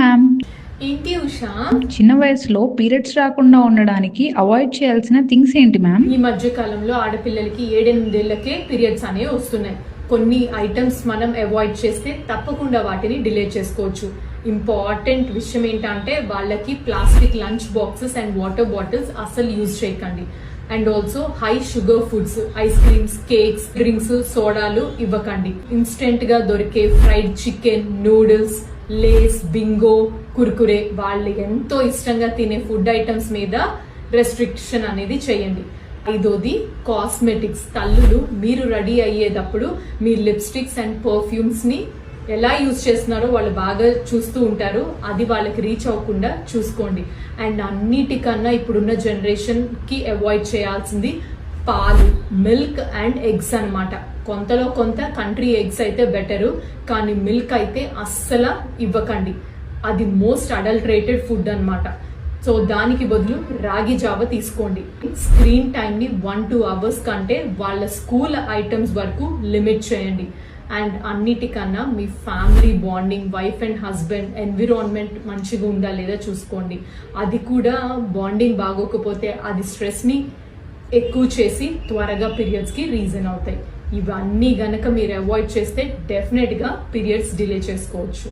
Ma'am ఏంటి ఉషా? చిన్న వయసులో పీరియడ్స్ రాకుండా ఉండడానికి అవాయిడ్ చేయాల్సిన థింగ్స్ ఏంటి మ్యామ్ ఈ మధ్య కాలంలో ఆడపిల్లలకి ఏడెనిమిదేళ్ళకే పీరియడ్స్ అనేవి వస్తున్నాయి. కొన్ని ఐటమ్స్ మనం అవాయిడ్ చేస్తే తప్పకుండా వాటిని డిలే చేసుకోవచ్చు. ఇంపార్టెంట్ విషయం ఏంటంటే వాళ్ళకి plastic lunch boxes and water bottles అసలు యూజ్ చేయకండి. And also high sugar foods ice creams cakes drinks సోడాలు ఇవ్వకండి. ఇన్స్టెంట్గా దొరికే fried chicken noodles Lays Bingo Kurkure వాళ్ళు ఎంతో ఇష్టంగా తినే ఫుడ్ ఐటమ్స్ మీద రెస్ట్రిక్షన్ అనేది చేయండి. ఐదోది కాస్మెటిక్స్ తల్లులు మీరు రెడీ అయ్యేటప్పుడు మీ లిప్స్టిక్స్ అండ్ పర్ఫ్యూమ్స్ని ఎలా యూజ్ చేస్తున్నారో వాళ్ళు బాగా చూస్తూ ఉంటారు. అది వాళ్ళకి రీచ్ అవ్వకుండా చూసుకోండి. అండ్ అన్నిటికన్నా ఇప్పుడున్న జనరేషన్కి అవాయిడ్ చేయాల్సింది పాలు మిల్క్ అండ్ ఎగ్స్ అన్నమాట. కొంతలో కొంత కంట్రీ ఎగ్స్ అయితే బెటరు కానీ మిల్క్ అయితే అస్సలు ఇవ్వకండి. అది మోస్ట్ అడల్టరేటెడ్ ఫుడ్ అనమాట సో దానికి బదులు రాగి జావ తీసుకోండి. స్క్రీన్ టైంని వన్ టూ అవర్స్ కంటే వాళ్ళ స్కూల్ ఐటమ్స్ వరకు లిమిట్ చేయండి. అండ్ అన్నిటికన్నా మీ family bonding wife and husband environment మంచిగా ఉందా లేదా చూసుకోండి. అది కూడా బాండింగ్ బాగోకపోతే అది స్ట్రెస్ని ఎక్కువ చేసి త్వరగా పీరియడ్స్కి రీజన్ అవుతాయి. ఇవన్నీ గనక మీరు అవాయిడ్ చేస్తే డెఫినెట్గా పీరియడ్స్ డిలే చేసుకోవచ్చు.